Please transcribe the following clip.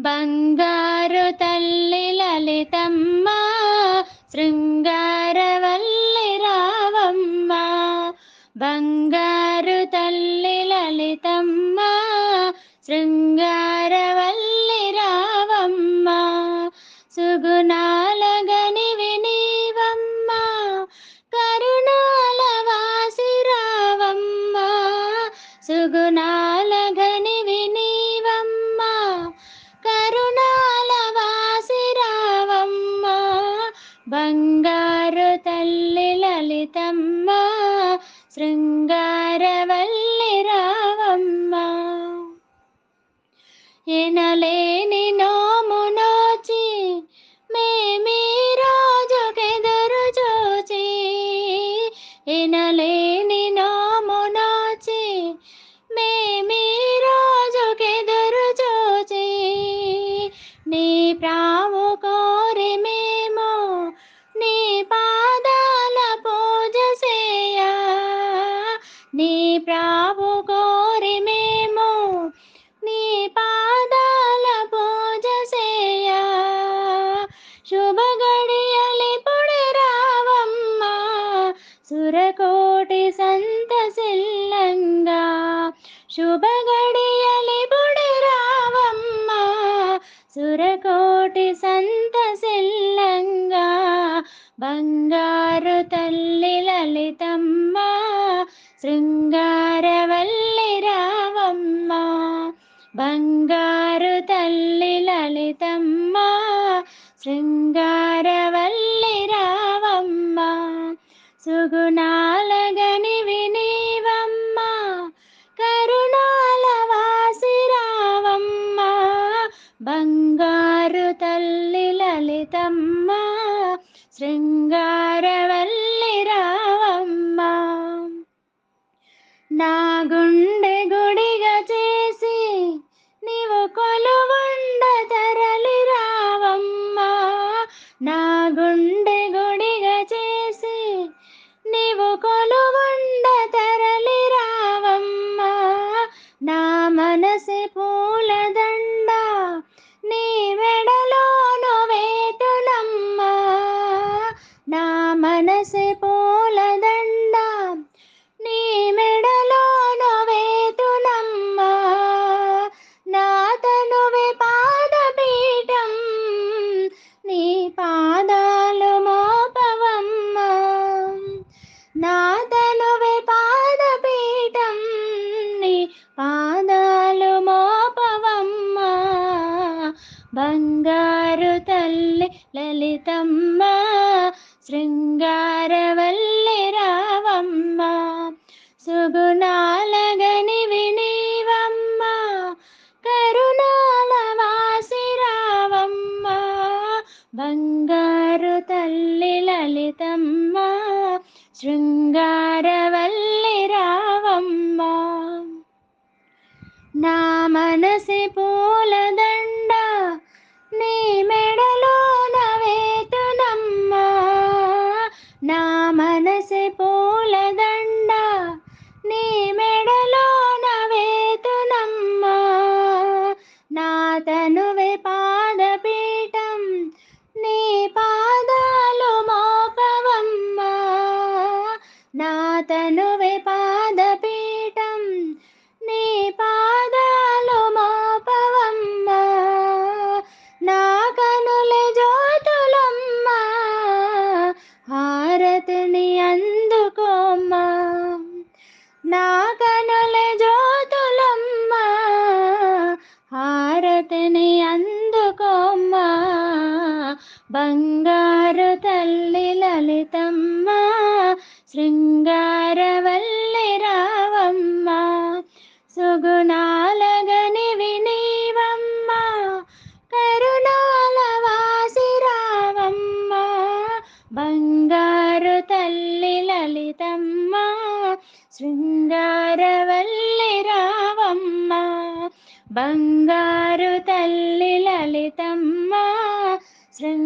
బంగారు తల్లి లలితమ్మ శృంగారవల్లి రావమ్మ. బంగారు తల్లి లలితమ్మ శృంగారవల్లి రావమ్మ. సుగుణాల గని వినీవమ్మ కరుణాల వాసి రావమ్మ. సుగుణాల తల్లి లలితమ్మ శృంగారవల్లి రావమ్మ. ఎనలే సురకోటి సంత సిల్లంగా శుభ గడియలి పొడి రావమ్మ సురకోటి సంత సిల్లంగా బంగారు తల్లి లలితమ్మ శృంగారవల్లి రావమ్మ బంగారు తల్లి లలితమ్మ శృంగారవల్లి రావమ్మ సుగుణాలగని వినీవమ్మ కరుణాల వాసి రావమ్మ బంగారు తల్లి లలితమ్మ శృంగారవల్లి రావమ్మ నాగు మనసి పూలదండ నీ మెడలో వేతునమ్మ నా మనసి రావమ్మ శృంగారవల్లి రావమ్మ సుగుణాలగని వినీవమ్మ కరుణాల వాసి రావమ్మ బంగారు తల్లి లలితమ్మ శృంగార నా కనుల జ్యోతులమ్మ హారతిని అందుకోమ్మ బంగారు తల్లి లలితమ్మ శృంగారవల్లి రావమ్మ సుగుణాలగని వినీవమ్మ కరుణాల వాసి రావమ్మ బంగారు తల్లి లలితమ్మ శృంగ బంగారు తల్లి లలితమ్మ శృంగార